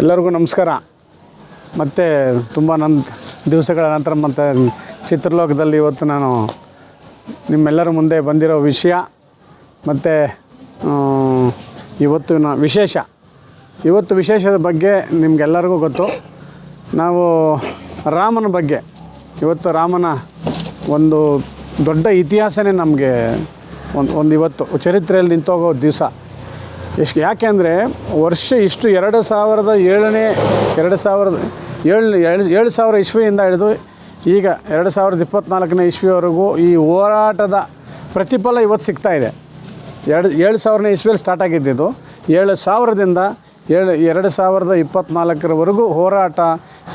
ಎಲ್ಲರಿಗೂ ನಮಸ್ಕಾರ. ಮತ್ತು ತುಂಬ ನನ್ನ ದಿವಸಗಳ ನಂತರ ಮತ್ತು ಚಿತ್ರಲೋಕದಲ್ಲಿ ಇವತ್ತು ನಾನು ನಿಮ್ಮೆಲ್ಲರ ಮುಂದೆ ಬಂದಿರೋ ವಿಷಯ, ಮತ್ತು ಇವತ್ತಿನ ವಿಶೇಷ. ಇವತ್ತು ವಿಶೇಷದ ಬಗ್ಗೆ ನಿಮಗೆಲ್ಲರಿಗೂ ಗೊತ್ತು. ನಾವು ರಾಮನ ಬಗ್ಗೆ, ಇವತ್ತು ರಾಮನ ಒಂದು ದೊಡ್ಡ ಇತಿಹಾಸನೇ ನಮಗೆ ಒಂದು ಒಂದು ಇವತ್ತು ಚರಿತ್ರೆಯಲ್ಲಿ ನಿಂತೋಗೋ ದಿವಸ. ಎಷ್ಟು ಯಾಕೆಂದರೆ ವರ್ಷ ಇಷ್ಟು ಎರಡು ಸಾವಿರದ ಏಳನೇ, ಎರಡು ಸಾವಿರದ ಏಳು ಏಳು ಏಳು ಸಾವಿರ ಇಸ್ವಿಯಿಂದ ಹಿಡಿದು ಈಗ ಎರಡು ಸಾವಿರದ ಇಪ್ಪತ್ತ್ನಾಲ್ಕನೇ ಇಸ್ವಿವರೆಗೂ ಈ ಹೋರಾಟದ ಪ್ರತಿಫಲ ಇವತ್ತು ಸಿಗ್ತಾ ಇದೆ. ಎರಡು, ಏಳು ಸಾವಿರನೇ ಇಸ್ವಿಯಲ್ಲಿ ಸ್ಟಾರ್ಟ್ ಆಗಿದ್ದಿದ್ದು. ಏಳು ಸಾವಿರದಿಂದ ಏಳು, ಎರಡು ಸಾವಿರದ ಇಪ್ಪತ್ತ್ನಾಲ್ಕರವರೆಗೂ ಹೋರಾಟ,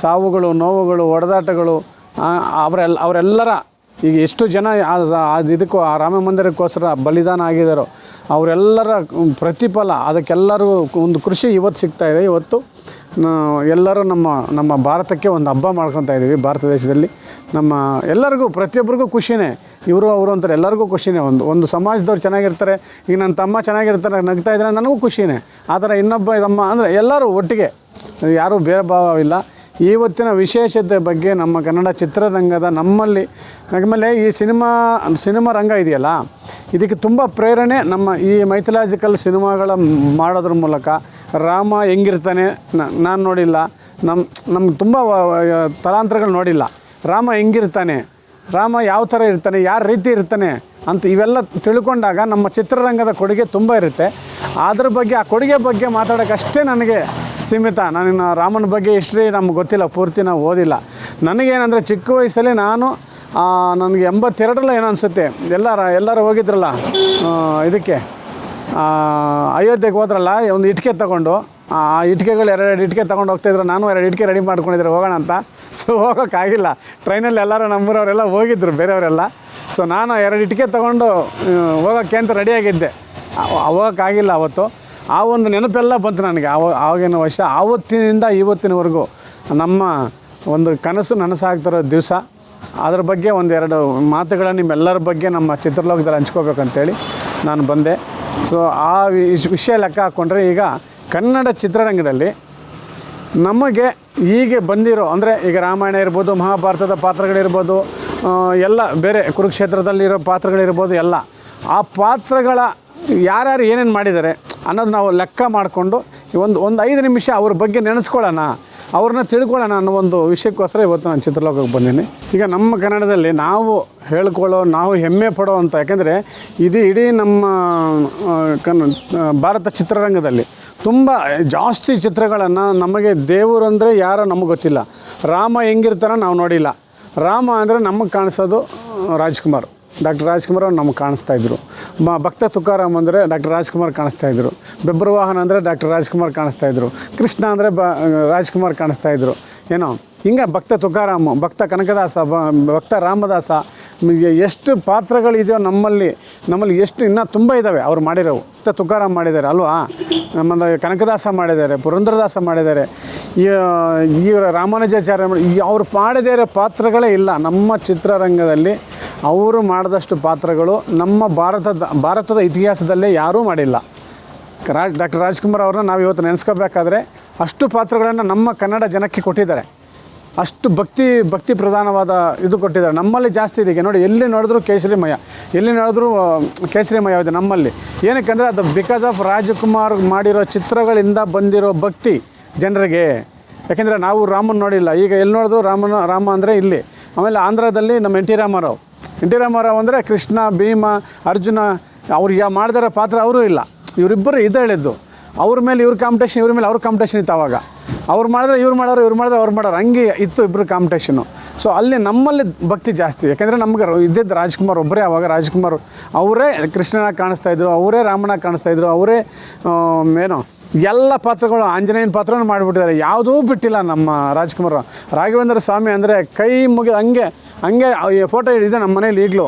ಸಾವುಗಳು, ನೋವುಗಳು ಹೊಡೆದಾಟಗಳು ಅವರೆಲ್ಲ ಅವರೆಲ್ಲರ ಈಗ ಎಷ್ಟು ಜನ ಅದು ಇದಕ್ಕೂ ಆ ರಾಮ ಮಂದಿರಕ್ಕೋಸ್ಕರ ಬಲಿದಾನ ಆಗಿದ್ದಾರೋ ಅವರೆಲ್ಲರ ಪ್ರತಿಫಲ, ಅದಕ್ಕೆಲ್ಲರೂ ಒಂದು ಕೃಷಿ ಇವತ್ತು ಸಿಗ್ತಾ ಇದೆ. ಇವತ್ತು ಎಲ್ಲರೂ ನಮ್ಮ ನಮ್ಮ ಭಾರತಕ್ಕೆ ಒಂದು ಹಬ್ಬ ಮಾಡ್ಕೊತಾ ಇದ್ದೀವಿ ಭಾರತ ದೇಶದಲ್ಲಿ. ನಮ್ಮ ಎಲ್ಲರಿಗೂ, ಪ್ರತಿಯೊಬ್ಬರಿಗೂ ಖುಷಿನೇ. ಇವರು, ಅವರು ಅಂತಾರೆ, ಎಲ್ಲರಿಗೂ ಖುಷಿನೇ. ಒಂದು ಒಂದು ಸಮಾಜದವ್ರು ಚೆನ್ನಾಗಿರ್ತಾರೆ, ಈಗ ನನ್ನ ತಮ್ಮ ಚೆನ್ನಾಗಿರ್ತಾರೆ, ನಗ್ತಾ ಇದ್ದಾರೆ ನನಗೂ ಖುಷಿನೇ. ಆ ಥರ ಇನ್ನೊಬ್ಬ ತಮ್ಮ ಅಂದರೆ ಎಲ್ಲರೂ ಒಟ್ಟಿಗೆ. ಯಾರೂ ಬೇರೆ ಭಾವವಿಲ್ಲ ಇವತ್ತಿನ ವಿಶೇಷತೆ ಬಗ್ಗೆ ನಮ್ಮ ಕನ್ನಡ ಚಿತ್ರರಂಗದ ನಮ್ಮಲ್ಲಿ ಆಮೇಲೆ ಈ ಸಿನಿಮಾ ಸಿನಿಮಾ ರಂಗ ಇದೆಯಲ್ಲ, ಇದಕ್ಕೆ ತುಂಬ ಪ್ರೇರಣೆ ನಮ್ಮ ಈ ಮೈಥಲಾಜಿಕಲ್ ಸಿನಿಮಾಗಳ ಮಾಡೋದ್ರ ಮೂಲಕ. ರಾಮ ಹೆಂಗಿರ್ತಾನೆ ನಾನು ನೋಡಿಲ್ಲ ನಮ್ಮ ನಮ್ಗೆ ತುಂಬ ತಲಾಂತರಗಳು ನೋಡಿಲ್ಲ. ರಾಮ ಹೆಂಗಿರ್ತಾನೆ ರಾಮ ಯಾವ ಥರ ಇರ್ತಾನೆ, ಯಾರ ರೀತಿ ಇರ್ತಾನೆ ಅಂತ ಇವೆಲ್ಲ ತಿಳ್ಕೊಂಡಾಗ ನಮ್ಮ ಚಿತ್ರರಂಗದ ಕೊಡುಗೆ ತುಂಬ ಇರುತ್ತೆ. ಅದ್ರ ಬಗ್ಗೆ, ಆ ಕೊಡುಗೆ ಬಗ್ಗೆ ಮಾತಾಡೋಕ್ಕಷ್ಟೇ ನನಗೆ ಸೀಮಿತ. ನಾನು ರಾಮನ ಬಗ್ಗೆ ಹಿಸ್ಟ್ರಿ ನಮ್ಗೆ ಗೊತ್ತಿಲ್ಲ, ಪೂರ್ತಿ ನಾವು ಓದಿಲ್ಲ. ನನಗೇನಂದರೆ ಚಿಕ್ಕ ವಯಸ್ಸಲ್ಲಿ ನಾನು ನನಗೆ ಎಂಬತ್ತೆರಡಲ್ಲ ಏನೋ ಅನಿಸುತ್ತೆ ಎಲ್ಲರ, ಎಲ್ಲರೂ ಹೋಗಿದ್ರಲ್ಲ ಇದಕ್ಕೆ ಅಯೋಧ್ಯೆಗೆ ಹೋದ್ರಲ್ಲ, ಒಂದು ಇಟ್ಕೆ ತಗೊಂಡು ಆ ಇಟ್ಟಿಗೆಗಳು ಎರಡೆರಡು ಇಟ್ಕೆ ತೊಗೊಂಡು ಹೋಗ್ತಾಯಿದ್ರು ನಾನು ಎರಡು ಇಟ್ಕೆ ರೆಡಿ ಮಾಡ್ಕೊಂಡಿದ್ರು ಹೋಗೋಣ ಅಂತ. ಸೊ ಹೋಗೋಕ್ಕಾಗಿಲ್ಲ ಟ್ರೈನಲ್ಲಿ ಎಲ್ಲರೂ ನಮ್ಮೂರವರೆಲ್ಲ ಹೋಗಿದ್ರು, ಬೇರೆಯವರೆಲ್ಲ. ಸೊ ನಾನು ಎರಡು ಇಟ್ಕೆ ತೊಗೊಂಡು ಹೋಗೋಕ್ಕೆ ಅಂತ ರೆಡಿಯಾಗಿದ್ದೆ ಹೋಗೋಕ್ಕಾಗಿಲ್ಲ ಅವತ್ತು. ಆ ಒಂದು ನೆನಪೆಲ್ಲ ಬಂತು ನನಗೆ. ಆವ ಆವಾಗಿನ ವರ್ಷ, ಆವತ್ತಿನಿಂದ ಇವತ್ತಿನವರೆಗೂ ನಮ್ಮ ಒಂದು ಕನಸು ನನಸಾಗ್ತಿರೋ ದಿವಸ. ಅದ್ರ ಬಗ್ಗೆ ಒಂದೆರಡು ಮಾತುಗಳನ್ನು ನಿಮ್ಮೆಲ್ಲರ ಬಗ್ಗೆ ನಮ್ಮ ಚಿತ್ರಲೋಕದಲ್ಲಿ ಹಂಚ್ಕೋಬೇಕಂತೇಳಿ ನಾನು ಬಂದೆ. ಸೊ ಆ ವಿಷ್- ವಿಷಯ ಲೆಕ್ಕ ಹಾಕ್ಕೊಂಡ್ರೆ ಈಗ ಕನ್ನಡ ಚಿತ್ರರಂಗದಲ್ಲಿ ನಮಗೆ ಹೀಗೆ ಬಂದಿರೋ, ಅಂದರೆ ಈಗ ರಾಮಾಯಣ ಇರ್ಬೋದು, ಮಹಾಭಾರತದ ಪಾತ್ರಗಳಿರ್ಬೋದು ಎಲ್ಲ ಬೇರೆ ಕುರುಕ್ಷೇತ್ರದಲ್ಲಿರೋ ಪಾತ್ರಗಳಿರ್ಬೋದು, ಎಲ್ಲ ಆ ಪಾತ್ರಗಳ ಯಾರ್ಯಾರು ಏನೇನು ಮಾಡಿದ್ದಾರೆ ಅನ್ನೋದು ನಾವು ಲೆಕ್ಕ ಮಾಡಿಕೊಂಡು ಒಂದು ಒಂದು ಐದು ನಿಮಿಷ ಅವ್ರ ಬಗ್ಗೆ ನೆನೆಸ್ಕೊಳ್ಳೋಣ, ಅವ್ರನ್ನ ತಿಳ್ಕೊಳ್ಳೋಣ ಅನ್ನೋ ಒಂದು ವಿಷಯಕ್ಕೋಸ್ಕರ ಇವತ್ತು ನಾನು ಚಿತ್ರಲೋಕಕ್ಕೆ ಬಂದೀನಿ ಈಗ ನಮ್ಮ ಕನ್ನಡದಲ್ಲಿ ನಾವು ಹೇಳ್ಕೊಳ್ಳೋ, ನಾವು ಹೆಮ್ಮೆ ಪಡೋ ಅಂತ, ಯಾಕೆಂದರೆ ಇದು ಇಡೀ ನಮ್ಮ ಕನ್, ಭಾರತ ಚಿತ್ರರಂಗದಲ್ಲಿ ತುಂಬ ಜಾಸ್ತಿ ಚಿತ್ರಗಳನ್ನು ನಮಗೆ ದೇವರು ಅಂದರೆ ಯಾರೋ ನಮಗೆ ಗೊತ್ತಿಲ್ಲ. ರಾಮ ಹೆಂಗಿರ್ತಾರೋ ನಾವು ನೋಡಿಲ್ಲ. ರಾಮ ಅಂದರೆ ನಮಗೆ ಕಾಣಿಸೋದು ರಾಜ್ಕುಮಾರ್. ಡಾಕ್ಟರ್ ರಾಜ್ಕುಮಾರ್ ಅವ್ರು ನಮಗೆ ಕಾಣಿಸ್ತಾ ಇದ್ರು. ಮ, ಭಕ್ತ ತುಕಾರಾಮ್ ಅಂದರೆ ಡಾಕ್ಟರ್ ರಾಜ್ಕುಮಾರ್ ಕಾಣಿಸ್ತಾ ಇದ್ರು. ಬೆಬ್ರವಾಹನ ಅಂದರೆ ಡಾಕ್ಟರ್ ರಾಜ್ಕುಮಾರ್ ಕಾಣಿಸ್ತಾ ಇದ್ರು. ಕೃಷ್ಣ ಅಂದರೆ ಬ ರಾಜ್ಕುಮಾರ್ ಕಾಣಿಸ್ತಾ ಇದ್ರು. ಏನೋ, ಹಿಂಗೆ ಭಕ್ತ ತುಕಾರಾಮ್, ಭಕ್ತ ಕನಕದಾಸ ಭಕ್ತ ರಾಮದಾಸ ಎಷ್ಟು ಪಾತ್ರಗಳಿದೆಯೋ ನಮ್ಮಲ್ಲಿ ನಮ್ಮಲ್ಲಿ ಎಷ್ಟು ಇನ್ನೂ ತುಂಬ ಇದ್ದಾವೆ ಅವ್ರು ಮಾಡಿರೋವು. ಮತ್ತು ತುಕಾರಾಮ್ ಮಾಡಿದ್ದಾರೆ, ಅಲ್ವಾ? ನಮ್ಮದು ಕನಕದಾಸ ಮಾಡಿದ್ದಾರೆ, ಪುರಂದ್ರದಾಸ ಮಾಡಿದ್ದಾರೆ. ಈ ಈ ರಾಮಾನುಜಾಚಾರ್ಯ ಅವ್ರು ಮಾಡದೇ ಇರೋ ಪಾತ್ರಗಳೇ ಇಲ್ಲ. ನಮ್ಮ ಚಿತ್ರರಂಗದಲ್ಲಿ ಅವರು ಮಾಡಿದಷ್ಟು ಪಾತ್ರಗಳು ನಮ್ಮ ಭಾರತದ ಭಾರತದ ಇತಿಹಾಸದಲ್ಲೇ ಯಾರೂ ಮಾಡಿಲ್ಲ. ರಾಜ್, ಡಾಕ್ಟರ್ ರಾಜ್ಕುಮಾರ್ ಅವ್ರನ್ನ ನಾವು ಇವತ್ತು ನೆನೆಸ್ಕೋಬೇಕಾದ್ರೆ ಅಷ್ಟು ಪಾತ್ರಗಳನ್ನು ನಮ್ಮ ಕನ್ನಡ ಜನಕ್ಕೆ ಕೊಟ್ಟಿದ್ದಾರೆ. ಅಷ್ಟು ಭಕ್ತಿ ಭಕ್ತಿ ಪ್ರಧಾನವಾದ ಇದು ಕೊಟ್ಟಿದ್ದಾರೆ. ನಮ್ಮಲ್ಲಿ ಜಾಸ್ತಿ ಇದೆ ನೋಡಿ, ಎಲ್ಲಿ ನೋಡಿದ್ರು ಕೇಸರಿಮಯ ಎಲ್ಲಿ ನೋಡಿದ್ರು ಕೇಸರಿಮಯ ಇದೆ ನಮ್ಮಲ್ಲಿ. ಏನಕ್ಕೆ ಅಂದರೆ ಅದು ಬಿಕಾಸ್ ಆಫ್ ರಾಜಕುಮಾರ್ ಮಾಡಿರೋ ಚಿತ್ರಗಳಿಂದ ಬಂದಿರೋ ಭಕ್ತಿ ಜನರಿಗೆ. ಯಾಕೆಂದರೆ ನಾವು ರಾಮನ ನೋಡಿಲ್ಲ. ಈಗ ಎಲ್ಲಿ ನೋಡಿದ್ರು ರಾಮನ, ರಾಮ ಅಂದರೆ ಇಲ್ಲಿ. ಆಮೇಲೆ ಆಂಧ್ರದಲ್ಲಿ ನಮ್ಮ N T Ramarao. N T Ramarao ಅಂದರೆ ಕೃಷ್ಣ, ಭೀಮ, ಅರ್ಜುನ, ಅವ್ರು ಯಾ ಮಾಡಿದಾರ ಪಾತ್ರ ಅವರೂ ಇಲ್ಲ. ಇವರಿಬ್ಬರು ಇದು ಹೇಳಿದ್ದು. ಅವ್ರ ಮೇಲೆ ಇವ್ರ ಕಾಂಪಿಟೇಷನ್ ಇವ್ರ ಮೇಲೆ ಅವ್ರ ಕಾಂಪಿಟೇಷನ್ ಇತ್ತು ಅವಾಗ. ಅವ್ರು ಮಾಡಿದ್ರೆ ಇವ್ರು ಮಾಡೋರು, ಇವ್ರು ಮಾಡಿದ್ರೆ ಅವ್ರು ಮಾಡೋರು. ಹಂಗೆ ಇತ್ತು ಇಬ್ಬರು ಕಾಂಪಿಟೇಷನು ಸೊ ಅಲ್ಲಿ ನಮ್ಮಲ್ಲಿ ಭಕ್ತಿ ಜಾಸ್ತಿ. ಯಾಕೆಂದರೆ ನಮ್ಗೆ ಇದ್ದಿದ್ದು ರಾಜ್ಕುಮಾರ್ ಒಬ್ಬರೇ ಅವಾಗ. ರಾಜ್ಕುಮಾರ್ ಅವರೇ ಕೃಷ್ಣನ ಕಾಣಿಸ್ತಾ ಇದ್ರು, ಅವರೇ ರಾಮನ ಕಾಣಿಸ್ತಾ ಇದ್ರು, ಅವರೇ ಏನು, ಎಲ್ಲ ಪಾತ್ರಗಳು, ಆಂಜನೇಯನ ಪಾತ್ರನೂ ಮಾಡಿಬಿಟ್ಟಿದ್ದಾರೆ. ಯಾವುದೂ ಬಿಟ್ಟಿಲ್ಲ ನಮ್ಮ ರಾಜ್ಕುಮಾರ್. ರಾಘವೇಂದ್ರ ಸ್ವಾಮಿ ಅಂದರೆ ಕೈ ಮುಗಿ ಹಂಗೆ ಹಂಗೆ ಫೋಟೋ ಇದೆ ನಮ್ಮ ಮನೇಲಿ ಈಗಲೂ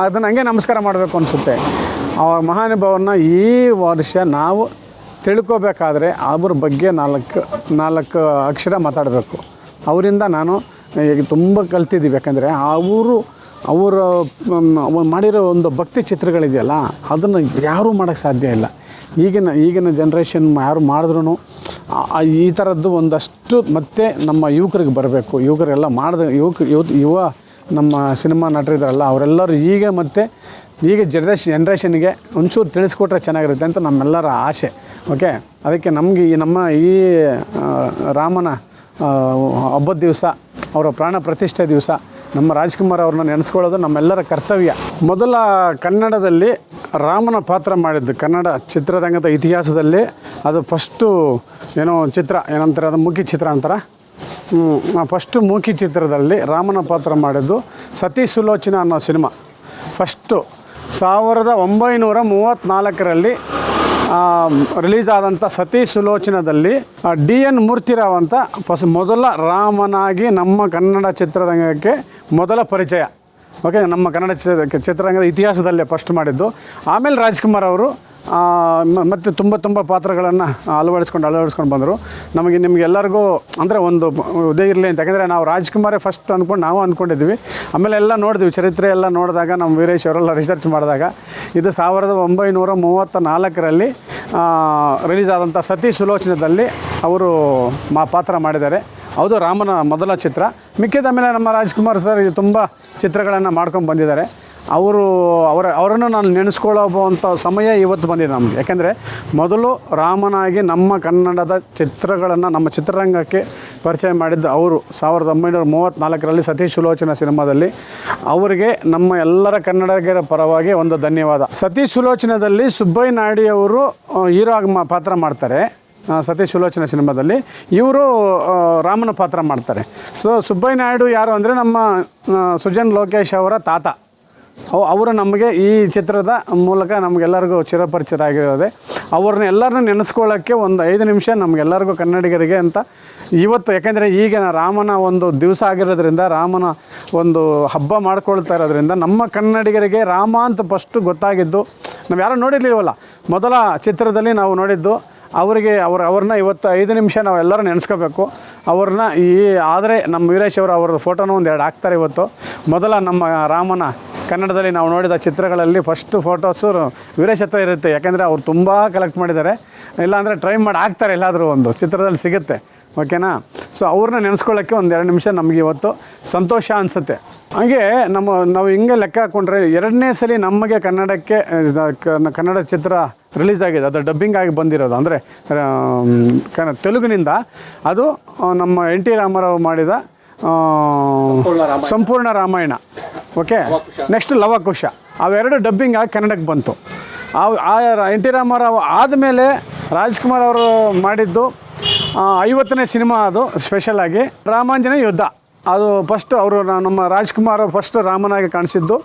ಅದನ್ನು ಹಂಗೆ ನಮಸ್ಕಾರ ಮಾಡಬೇಕು ಅನಿಸುತ್ತೆ. ಅವ್ರ ಮಹಾನುಭಾವನ ಈ ವರ್ಷ ನಾವು ತಿಳ್ಕೊಬೇಕಾದ್ರೆ ಅವ್ರ ಬಗ್ಗೆ ನಾಲ್ಕು ನಾಲ್ಕು ಅಕ್ಷರ ಮಾತಾಡಬೇಕು. ಅವರಿಂದ ನಾನು ಈಗ ತುಂಬ ಕಲ್ತಿದ್ದೀವಿ. ಯಾಕಂದರೆ ಅವರು ಅವರು ಮಾಡಿರೋ ಒಂದು ಭಕ್ತಿ ಚಿತ್ರಗಳಿದೆಯಲ್ಲ, ಅದನ್ನು ಯಾರೂ ಮಾಡೋಕ್ಕೆ ಸಾಧ್ಯ ಇಲ್ಲ. ಈಗಿನ ಈಗಿನ ಜನ್ರೇಷನ್ ಯಾರು ಮಾಡಿದ್ರು ಈ ಥರದ್ದು ಒಂದಷ್ಟು ಮತ್ತೆ ನಮ್ಮ ಯುವಕರಿಗೆ ಬರಬೇಕು. ಯುವಕರೆಲ್ಲ ಮಾಡಿದ, ಯುವಕ, ಯುವ ಯುವ ನಮ್ಮ ಸಿನಿಮಾ ನಟರಿದ್ದಾರಲ್ಲ ಅವರೆಲ್ಲರೂ ಈಗ ಮತ್ತೆ ಈಗ ಜನ್ರೇಷನ್ ಜನ್ರೇಷನ್ಗೆ ಒಂಚೂರು ತಿಳಿಸ್ಕೊಟ್ರೆ ಚೆನ್ನಾಗಿರುತ್ತೆ ಅಂತ ನಮ್ಮೆಲ್ಲರ ಆಸೆ ಓಕೆ ಅದಕ್ಕೆ ನಮಗೆ ಈ ನಮ್ಮ ಈ ರಾಮನ ಹಬ್ಬದ ದಿವಸ, ಅವರ ಪ್ರಾಣ ಪ್ರತಿಷ್ಠೆ ದಿವಸ, ನಮ್ಮ ರಾಜ್ಕುಮಾರ್ ಅವ್ರನ್ನ ನೆನೆಸ್ಕೊಳ್ಳೋದು ನಮ್ಮೆಲ್ಲರ ಕರ್ತವ್ಯ. ಮೊದಲ ಕನ್ನಡದಲ್ಲಿ ರಾಮನ ಪಾತ್ರ ಮಾಡಿದ್ದು ಕನ್ನಡ ಚಿತ್ರರಂಗದ ಇತಿಹಾಸದಲ್ಲಿ ಅದು ಫಸ್ಟು ಏನೋ ಚಿತ್ರ, ಏನಂತಾರೆ ಅದು ಮುಖಿ ಚಿತ್ರ ಅಂತಾರೆ? ಫಸ್ಟು ಮೂಕಿ ಚಿತ್ರದಲ್ಲಿ ರಾಮನ ಪಾತ್ರ ಮಾಡಿದ್ದು ಸತಿ ಸುಲೋಚನ ಅನ್ನೋ ಸಿನಿಮಾ. ಫಸ್ಟು ಸಾವಿರದ ಒಂಬೈನೂರ ಮೂವತ್ತ್ನಾಲ್ಕರಲ್ಲಿ ರಿಲೀಸ್ ಆದಂಥ ಸತಿ ಸುಲೋಚನದಲ್ಲಿ ಡಿ ಎನ್ ಮೂರ್ತಿರಾವ್ ಅಂತ ಫಸ್ ಮೊದಲ ರಾಮನಾಗಿ ನಮ್ಮ ಕನ್ನಡ ಚಿತ್ರರಂಗಕ್ಕೆ ಮೊದಲ ಪರಿಚಯ. ಓಕೆ, ನಮ್ಮ ಕನ್ನಡ ಚಿತ್ರ, ಚಿತ್ರರಂಗದ ಇತಿಹಾಸದಲ್ಲೇ ಫಸ್ಟ್ ಮಾಡಿದ್ದು. ಆಮೇಲೆ ರಾಜ್ಕುಮಾರ್ ಅವರು ಮತ್ತು ತುಂಬ ತುಂಬ ಪಾತ್ರಗಳನ್ನು ಅಳವಡಿಸ್ಕೊಂಡು ಅಳವಡಿಸ್ಕೊಂಡು ಬಂದರು. ನಮಗೆ ನಿಮಗೆಲ್ಲರಿಗೂ ಅಂದರೆ ಒಂದು ಇದೇ ಇರಲಿ ಅಂತ. ಯಾಕಂದರೆ ನಾವು ರಾಜ್ಕುಮಾರೇ ಫಸ್ಟ್ ಅಂದ್ಕೊಂಡು ನಾವು ಅಂದ್ಕೊಂಡಿದ್ವಿ ಆಮೇಲೆ ಎಲ್ಲ ನೋಡಿದ್ವಿ. ಚರಿತ್ರೆ ಎಲ್ಲ ನೋಡಿದಾಗ ನಮ್ಮ ವೀರೇಶ್ ಅವರೆಲ್ಲ ರಿಸರ್ಚ್ ಮಾಡಿದಾಗ ಇದು ಸಾವಿರದ ಒಂಬೈನೂರ ಮೂವತ್ತ ನಾಲ್ಕರಲ್ಲಿ ರಿಲೀಸ್ ಆದಂಥ ಸತಿ ಸುಲೋಚನದಲ್ಲಿ ಅವರು ಮಾ, ಪಾತ್ರ ಮಾಡಿದ್ದಾರೆ. ಹೌದು, ರಾಮನ ಮೊದಲ ಚಿತ್ರ. ಮಿಕ್ಕಿದ ಮೇಲೆ ನಮ್ಮ ರಾಜ್ಕುಮಾರ್ ಸರ್ ತುಂಬ ಚಿತ್ರಗಳನ್ನು ಮಾಡ್ಕೊಂಡು ಬಂದಿದ್ದಾರೆ. ಅವರು, ಅವರ, ಅವರನ್ನು ನಾನು ನೆನೆಸ್ಕೊಳ್ಳೋವಂಥ ಸಮಯ ಇವತ್ತು ಬಂದಿದೆ ನಮಗೆ. ಯಾಕೆಂದರೆ ಮೊದಲು ರಾಮನಾಗಿ ನಮ್ಮ ಕನ್ನಡದ ಚಿತ್ರಗಳನ್ನು, ನಮ್ಮ ಚಿತ್ರರಂಗಕ್ಕೆ ಪರಿಚಯ ಮಾಡಿದ್ದು ಅವರು ಸಾವಿರದ ಒಂಬೈನೂರ ಮೂವತ್ತ್ನಾಲ್ಕರಲ್ಲಿ ಸತೀಶ್ ಸುಲೋಚನ ಸಿನಿಮಾದಲ್ಲಿ, ಅವರಿಗೆ ನಮ್ಮ ಎಲ್ಲರ ಕನ್ನಡಿಗರ ಪರವಾಗಿ ಒಂದು ಧನ್ಯವಾದ. ಸತೀಶ್ ಸುಲೋಚನದಲ್ಲಿ ಸುಬ್ಬಯ್ಯ ನಾಯ್ಡು ಅವರು ಹೀರೋ ಆಗಿ ಪಾತ್ರ ಮಾಡ್ತಾರೆ. ಸತೀಶ್ ಸುಲೋಚನ ಸಿನಿಮಾದಲ್ಲಿ ಇವರು ರಾಮನ ಪಾತ್ರ ಮಾಡ್ತಾರೆ. ಸೊ, ಸುಬ್ಬಯ್ಯ ನಾಯ್ಡು ಯಾರು ಅಂದರೆ ನಮ್ಮ ಸುಜನ್ ಲೋಕೇಶ್ ಅವರ ತಾತ. ಅವರು ನಮಗೆ ಈ ಚಿತ್ರದ ಮೂಲಕ ನಮಗೆಲ್ಲರಿಗೂ ಚಿರಪರಿಚಿತ ಆಗಿರೋದೆ. ಅವ್ರನ್ನ ಎಲ್ಲರನ್ನೂ ನೆನೆಸ್ಕೊಳ್ಳೋಕ್ಕೆ ಒಂದು ಐದು ನಿಮಿಷ ನಮಗೆಲ್ಲರಿಗೂ ಕನ್ನಡಿಗರಿಗೆ ಅಂತ. ಇವತ್ತು ಯಾಕೆಂದರೆ ಈಗಿನ ರಾಮನ ಒಂದು ದಿವಸ ಆಗಿರೋದ್ರಿಂದ, ರಾಮನ ಒಂದು ಹಬ್ಬ ಮಾಡ್ಕೊಳ್ತಾ ಇರೋದ್ರಿಂದ ನಮ್ಮ ಕನ್ನಡಿಗರಿಗೆ ರಾಮ ಅಂತ ಫಸ್ಟು ಗೊತ್ತಾಗಿದ್ದು. ನಾವು ಯಾರೂ ನೋಡಿರ್ಲಿಲ್ವಲ್ಲ, ಮೊದಲ ಚಿತ್ರದಲ್ಲಿ ನಾವು ನೋಡಿದ್ದು ಅವರಿಗೆ ಅವ್ರ ಅವ್ರನ್ನ ಇವತ್ತು ಐದು ನಿಮಿಷ ನಾವು ಎಲ್ಲರೂ ನೆನೆಸ್ಕೋಬೇಕು. ಅವ್ರನ್ನ ಈ ಆದರೆ ನಮ್ಮ ವೀರೇಶ್ ಅವರು ಅವ್ರ ಫೋಟೋನ ಒಂದು ಎರಡು ಹಾಕ್ತಾರೆ ಇವತ್ತು. ಮೊದಲ ನಮ್ಮ ರಾಮನ ಕನ್ನಡದಲ್ಲಿ ನಾವು ನೋಡಿದ ಚಿತ್ರಗಳಲ್ಲಿ ಫಸ್ಟ್ ಫೋಟೋಸು ವೀರೇಶ್ ಹತ್ರ ಇರುತ್ತೆ. ಯಾಕೆಂದರೆ ಅವ್ರು ತುಂಬ ಕಲೆಕ್ಟ್ ಮಾಡಿದ್ದಾರೆ. ಇಲ್ಲಾಂದರೆ ಟ್ರೈ ಮಾಡಿ ಹಾಕ್ತಾರೆ ಎಲ್ಲಾದರೂ ಒಂದು ಚಿತ್ರದಲ್ಲಿ ಸಿಗುತ್ತೆ. ಓಕೆನಾ? ಸೊ ಅವ್ರನ್ನ ನೆನೆಸ್ಕೊಳ್ಳೋಕ್ಕೆ ಒಂದು ಎರಡು ನಿಮಿಷ ನಮಗೆ ಇವತ್ತು ಸಂತೋಷ ಅನಿಸುತ್ತೆ. ಹಾಗೆ ನಮ್ಮ ನಾವು ಹಿಂಗೆ ಲೆಕ್ಕ ಹಾಕ್ಕೊಂಡ್ರೆ ಎರಡನೇ ಸಲ ನಮಗೆ ಕನ್ನಡಕ್ಕೆ ಕ- ಕನ್ನಡ ಚಿತ್ರ ರಿಲೀಸ್ ಆಗಿದೆ. ಅದು ಡಬ್ಬಿಂಗ್ ಆಗಿ ಬಂದಿರೋದು. ಅಂದರೆ ಕನ್ನ ತೆಲುಗಿನಿಂದ ಅದು ನಮ್ಮ ಎನ್ ಟಿ ರಾಮರಾವ್ ಮಾಡಿದ ಸಂಪೂರ್ಣ ರಾಮಾಯಣ. ಓಕೆ? ನೆಕ್ಸ್ಟ್ ಲವಕುಶ. ಅವೆರಡು ಡಬ್ಬಿಂಗ್ ಆಗಿ ಕನ್ನಡಕ್ಕೆ ಬಂತು. ಆ ಎನ್ ಟಿ ರಾಮರಾವ್ ಆದಮೇಲೆ ರಾಜ್ಕುಮಾರ್ ಅವರು ಮಾಡಿದ್ದು ಐವತ್ತನೇ ಸಿನಿಮಾ ಅದು ಸ್ಪೆಷಲಾಗಿ ರಾಮಾಂಜನೇಯ ಯುದ್ಧ. ಅದು ಫಸ್ಟ್ ಅವರು ನಮ್ಮ ರಾಜ್ಕುಮಾರ್ ಫಸ್ಟ್ ರಾಮನಾಗಿ ಕಾಣಿಸಿದ್ದು.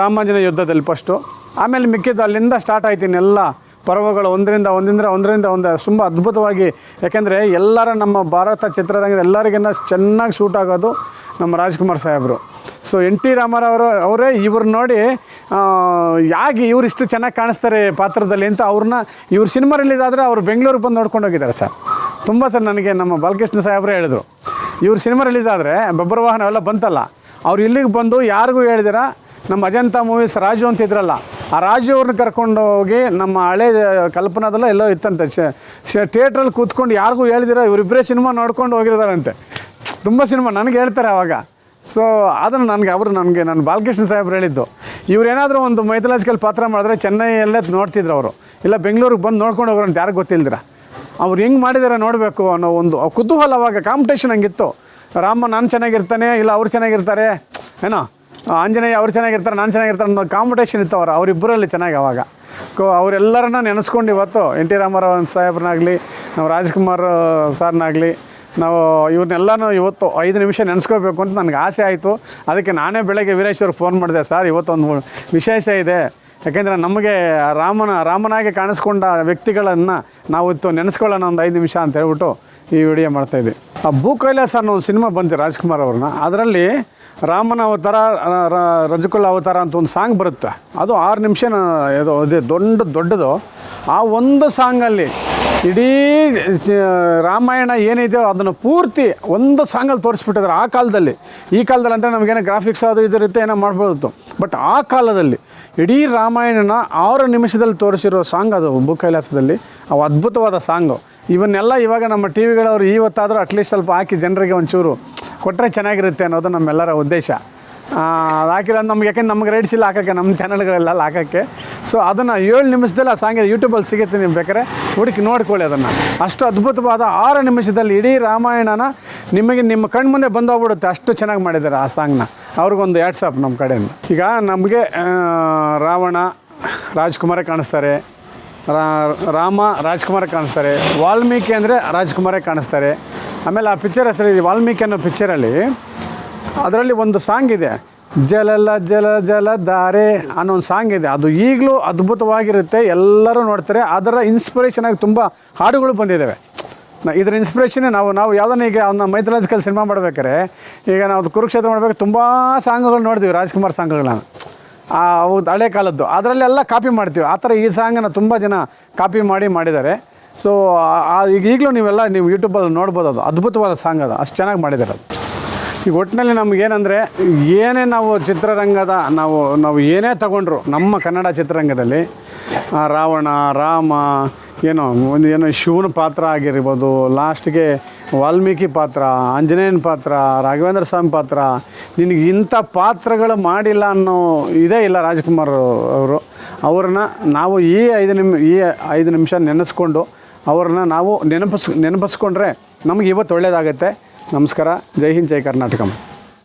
ರಾಮಾಂಜನ ಯುದ್ಧದಲ್ಲಿ ಫಸ್ಟು ಆಮೇಲೆ ಮಿಕ್ಕಿದ್ದು ಅಲ್ಲಿಂದ ಸ್ಟಾರ್ಟ್ ಆಯ್ತೀನಿ ಇನ್ನೆಲ್ಲ ಪರ್ವಗಳು ಒಂದರಿಂದ ಒಂದಿಂದ ಒಂದರಿಂದ ಒಂದು. ತುಂಬ ಅದ್ಭುತವಾಗಿ. ಯಾಕೆಂದರೆ ಎಲ್ಲರ ನಮ್ಮ ಭಾರತ ಚಿತ್ರರಂಗದ ಎಲ್ಲರಿಗಿನ್ನ ಚೆನ್ನಾಗಿ ಸೂಟ್ ಆಗೋದು ನಮ್ಮ ರಾಜ್ಕುಮಾರ್ ಸಾಹೇಬರು. ಸೊ ಎನ್ ಟಿ ರಾಮಾರಾವರು ಅವರೇ ಇವ್ರು ನೋಡಿ ಯಾಕೆ ಇವ್ರು ಇಷ್ಟು ಚೆನ್ನಾಗಿ ಕಾಣಿಸ್ತಾರೆ ಪಾತ್ರದಲ್ಲಿ ಅಂತ ಅವ್ರನ್ನ ಇವ್ರ ಸಿನಿಮಾ ರಿಲೀಸ್ ಆದರೆ ಅವ್ರು ಬೆಂಗಳೂರಿಗೆ ಬಂದು ನೋಡ್ಕೊಂಡು ಹೋಗಿದ್ದಾರೆ ಸರ್. ತುಂಬ ಸರ್ ನನಗೆ ನಮ್ಮ ಬಾಲಕೃಷ್ಣ ಸಾಹೇಬ್ರೇ ಹೇಳಿದರು. ಇವ್ರು ಸಿನಿಮಾ ರಿಲೀಸ್ ಆದರೆ ಬಬ್ಬರ ವಾಹನ ಎಲ್ಲ ಬಂತಲ್ಲ, ಅವ್ರು ಇಲ್ಲಿಗೆ ಬಂದು ಯಾರಿಗೂ ಹೇಳಿದಿರ, ನಮ್ಮ ಅಜಂತ ಮೂವೀಸ್ ರಾಜು ಅಂತ ಇದ್ರಲ್ಲ, ಆ ರಾಜು ಅವ್ರನ್ನ ಕರ್ಕೊಂಡು ಹೋಗಿ ನಮ್ಮ ಹಳೆ ಕಲ್ಪನಾದಲ್ಲ ಎಲ್ಲೋ ಇತ್ತಂತೆ. ಥಿಯೇಟ್ರಲ್ಲಿ ಕೂತ್ಕೊಂಡು ಯಾರಿಗೂ ಹೇಳಿದಿರ ಇವರಿಬ್ಬರೇ ಸಿನಿಮಾ ನೋಡ್ಕೊಂಡು ಹೋಗಿರ್ತಾರಂತೆ ತುಂಬ ಸಿನಿಮಾ ನನಗೆ ಹೇಳ್ತಾರೆ ಆವಾಗ ಸೊ ಅದನ್ನು ನನಗೆ, ಅವರು ನನಗೆ ನಾನು ಬಾಲಕೃಷ್ಣ ಸಾಹೇಬ್ರು ಹೇಳಿದ್ದು. ಇವರೇನಾದರೂ ಒಂದು ಮೈಥಲಾಜಿಕಲ್ ಪಾತ್ರ ಮಾಡಿದ್ರೆ ಚೆನ್ನೈಯಲ್ಲೇ ನೋಡ್ತಿದ್ರು ಅವರು. ಇಲ್ಲ ಬೆಂಗಳೂರಿಗೆ ಬಂದು ನೋಡ್ಕೊಂಡು ಹೋಗೋರು ಅಂತ ಯಾರಿಗೆ ಗೊತ್ತಿಲ್ದಿರ. ಅವ್ರು ಹೆಂಗೆ ಮಾಡಿದ್ದಾರೆ ನೋಡಬೇಕು ಅನ್ನೋ ಒಂದು ಕುತೂಹಲ ಅವಾಗ ಕಾಂಪಿಟೇಷನ್ ಹಂಗಿತ್ತು. ರಾಮ ನಾನು ಚೆನ್ನಾಗಿರ್ತಾನೆ, ಇಲ್ಲ ಅವ್ರು ಚೆನ್ನಾಗಿರ್ತಾರೆ, ಏನೋ, ಆಂಜನೇಯ ಅವ್ರು ಚೆನ್ನಾಗಿರ್ತಾರೆ, ನಾನು ಚೆನ್ನಾಗಿರ್ತಾರೆ ಅನ್ನೋ ಕಾಂಪಿಟೇಷನ್ ಇತ್ತು ಅವ್ರು ಅವರಿಬ್ಬರಲ್ಲಿ ಚೆನ್ನಾಗಿ ಅವಾಗ. ಕೋ, ಅವರೆಲ್ಲರನ್ನ ನೆನೆಸ್ಕೊಂಡು ಇವತ್ತು ಎನ್ ಟಿ ರಾಮರಾವ್ ಸಾಹೇಬ್ರನ್ನಾಗಲಿ, ನಾವು ರಾಜ್ಕುಮಾರ್ ಸಾರ್ನಾಗಲಿ, ನಾವು ಇವ್ರನ್ನೆಲ್ಲನೂ ಇವತ್ತು ಐದು ನಿಮಿಷ ನೆನೆಸ್ಕೋಬೇಕು ಅಂತ ನನಗೆ ಆಸೆ ಆಯಿತು. ಅದಕ್ಕೆ ನಾನೇ ಬೆಳಗ್ಗೆ ವೀರೇಶ್ವರ್ಗೆ ಫೋನ್ ಮಾಡಿದೆ, ಸರ್, ಇವತ್ತೊಂದು ವಿಶೇಷ ಇದೆ. ಯಾಕೆಂದರೆ ನಮಗೆ ರಾಮನ, ರಾಮನಾಗಿ ಕಾಣಿಸ್ಕೊಂಡ ವ್ಯಕ್ತಿಗಳನ್ನು ನಾವು ಇತ್ತು ನೆನೆಸ್ಕೊಳ್ಳೋಣ ಒಂದು ಐದು ನಿಮಿಷ ಅಂತ ಹೇಳ್ಬಿಟ್ಟು ಈ ವಿಡಿಯೋ ಮಾಡ್ತಾಯಿದ್ವಿ ಆ ಭೂ ಕೈಲಾಸ ಅನ್ನೋ ಒಂದು ಸಿನಿಮಾ ಬಂತು ರಾಜ್ಕುಮಾರ್ ಅವ್ರನ್ನ. ಅದರಲ್ಲಿ ರಾಮನ ಅವತಾರ, ರ- ರ- ರಜಕುಲ ಅವತಾರ ಅಂತ ಒಂದು ಸಾಂಗ್ ಬರುತ್ತೆ. ಅದು ಆರು ನಿಮಿಷ ಇದು ಅದೇ ದೊಡ್ಡ ದೊಡ್ಡದು. ಆ ಒಂದು ಸಾಂಗಲ್ಲಿ ಇಡೀ ರಾಮಾಯಣ ಏನಿದೆಯೋ ಅದನ್ನು ಪೂರ್ತಿ ಒಂದು ಸಾಂಗಲ್ಲಿ ತೋರಿಸ್ಬಿಟ್ಟಿದ್ರು ಆ ಕಾಲದಲ್ಲಿ. ಈ ಕಾಲದಲ್ಲಿ ಅಂದರೆ ನಮಗೇನೋ ಗ್ರಾಫಿಕ್ಸ್ ಅದು ಇದು ಇರುತ್ತೆ, ಏನೋ ಮಾಡ್ಬೋದಿತ್ತು. ಬಟ್ ಆ ಕಾಲದಲ್ಲಿ ಇಡೀ ರಾಮಾಯಣನ ಆರು ನಿಮಿಷದಲ್ಲಿ ತೋರಿಸಿರೋ ಸಾಂಗ್ ಅದು ಉಬ್ಬು ಕೈಲಾಸದಲ್ಲಿ. ಅವು ಅದ್ಭುತವಾದ ಸಾಂಗು. ಇವನ್ನೆಲ್ಲ ಇವಾಗ ನಮ್ಮ ಟಿ ವಿಗಳವರು ಇವತ್ತಾದರೂ ಅಟ್ಲೀಸ್ಟ್ ಸ್ವಲ್ಪ ಹಾಕಿ ಜನರಿಗೆ ಒಂಚೂರು ಕೊಟ್ಟರೆ ಚೆನ್ನಾಗಿರುತ್ತೆ ಅನ್ನೋದು ನಮ್ಮೆಲ್ಲರ ಉದ್ದೇಶ. ಅದು ಹಾಕಿರೋದು ನಮ್ಗೆ, ಯಾಕೆಂದ್ರೆ ನಮ್ಗೆ ರೈಟ್ಸ್ ಇಲ್ಲ ಹಾಕೋಕ್ಕೆ, ನಮ್ಮ ಚಾನಲ್ಗಳೆಲ್ಲ ಹಾಕೋಕ್ಕೆ. ಸೊ ಅದನ್ನು ಏಳು ನಿಮಿಷದಲ್ಲಿ ಆ ಸಾಂಗ್ ಯೂಟ್ಯೂಬಲ್ಲಿ ಸಿಗುತ್ತೆ ನೀವು ಬೇಕಾದ್ರೆ. ಹುಡುಕಿ ನೋಡ್ಕೊಳ್ಳಿ ಅದನ್ನು. ಅಷ್ಟು ಅದ್ಭುತವಾದ ಆರು ನಿಮಿಷದಲ್ಲಿ ಇಡೀ ರಾಮಾಯಣನ ನಿಮಗೆ ನಿಮ್ಮ ಕಣ್ಣು ಮುಂದೆ ಬಂದೋಗ್ಬಿಡುತ್ತೆ. ಅಷ್ಟು ಚೆನ್ನಾಗಿ ಮಾಡಿದ್ದಾರೆ ಆ ಸಾಂಗ್ನ. ಅವ್ರಿಗೊಂದು ಆಪ್ ನಮ್ಮ ಕಡೆಯಿಂದ. ಈಗ ನಮಗೆ ರಾವಣ, ರಾಜ್ಕುಮಾರೇ ಕಾಣಿಸ್ತಾರೆ. ರಾಮ, ರಾಜ್ಕುಮಾರೇ ಕಾಣಿಸ್ತಾರೆ. ವಾಲ್ಮೀಕಿ ಅಂದರೆ ರಾಜ್ಕುಮಾರೇ ಕಾಣಿಸ್ತಾರೆ. ಆಮೇಲೆ ಆ ಪಿಕ್ಚರ್ ಹೆಸರು ವಾಲ್ಮೀಕಿ ಅನ್ನೋ ಪಿಕ್ಚರಲ್ಲಿ ಅದರಲ್ಲಿ ಒಂದು ಸಾಂಗ್ ಇದೆ. ಜಲಲ ಜಲ ಜಲ ದಾರೆ ಅನ್ನೋ ಒಂದು ಸಾಂಗ್ ಇದೆ. ಅದು ಈಗಲೂ ಅದ್ಭುತವಾಗಿರುತ್ತೆ. ಎಲ್ಲರೂ ನೋಡ್ತಾರೆ. ಅದರ ಇನ್ಸ್ಪಿರೇಷನ್ ಆಗಿ ತುಂಬ ಹಾಡುಗಳು ಬಂದಿದ್ದಾವೆ ಇದರ ಇನ್ಸ್ಪಿರೇಷನ್ ನಾವು ನಾವು ಯಾವುದನ್ನ ಈಗ ಅವನ್ನ ಮೈಥಲಾಜಿಕಲ್ ಸಿನಿಮಾ ಮಾಡ್ಬೇಕಾದ್ರೆ ಈಗ ನಾವು ಕುರುಕ್ಷೇತ್ರ ಮಾಡ್ಬೇಕು ತುಂಬ ಸಾಂಗ್ಗಳು ನೋಡ್ತೀವಿ ರಾಜ್ಕುಮಾರ್ ಸಾಂಗ್ಗಳನ್ನ. ಆ, ಅವು ಹಳೆ ಕಾಲದ್ದು. ಅದರಲ್ಲೆಲ್ಲ ಕಾಪಿ ಮಾಡ್ತೀವಿ. ಆ ಥರ ಈ ಸಾಂಗನ್ನು ತುಂಬ ಜನ ಕಾಪಿ ಮಾಡಿ ಮಾಡಿದ್ದಾರೆ. ಸೊ ಈಗ ಈಗಲೂ ನೀವೆಲ್ಲ ನೀವು ಯೂಟ್ಯೂಬಲ್ಲಿ ನೋಡ್ಬೋದು ಅದು. ಅದ್ಭುತವಾದ ಸಾಂಗ್ ಅದು. ಅಷ್ಟು ಚೆನ್ನಾಗಿ ಮಾಡಿದ್ದಾರೆ ಅದು. ಈಗ ಒಟ್ಟಿನಲ್ಲಿ ನಮಗೇನೆಂದರೆ ಏನೇ ನಾವು ಚಿತ್ರರಂಗದ ನಾವು ನಾವು ಏನೇ ತಗೊಂಡ್ರು, ನಮ್ಮ ಕನ್ನಡ ಚಿತ್ರರಂಗದಲ್ಲಿ ರಾವಣ, ರಾಮ, ಏನೋ, ಒಂದು ಏನೋ ಶಿವನ ಪಾತ್ರ ಆಗಿರ್ಬೋದು, ಲಾಸ್ಟ್ಗೆ ವಾಲ್ಮೀಕಿ ಪಾತ್ರ, ಆಂಜನೇಯನ ಪಾತ್ರ, ರಾಘವೇಂದ್ರ ಸ್ವಾಮಿ ಪಾತ್ರ, ನಿನಗೆ ಇಂಥ ಪಾತ್ರಗಳು ಮಾಡಿಲ್ಲ ಅನ್ನೋ ಇದೇ ಇಲ್ಲ ರಾಜ್ಕುಮಾರ್ ಅವರು. ಅವ್ರನ್ನ ನಾವು ಈ ಐದು ನಿಮ್, ಈ ಐದು ನಿಮಿಷ ನೆನೆಸ್ಕೊಂಡು ಅವ್ರನ್ನ ನಾವು ನೆನಪಿಸ್, ನೆನಪಿಸ್ಕೊಂಡ್ರೆ ನಮಗೆ ಇವತ್ತು ಒಳ್ಳೆಯದಾಗುತ್ತೆ ನಮಸ್ಕಾರ. ಜೈ ಹಿಂದ್ ಜೈ ಕರ್ನಾಟಕಂ.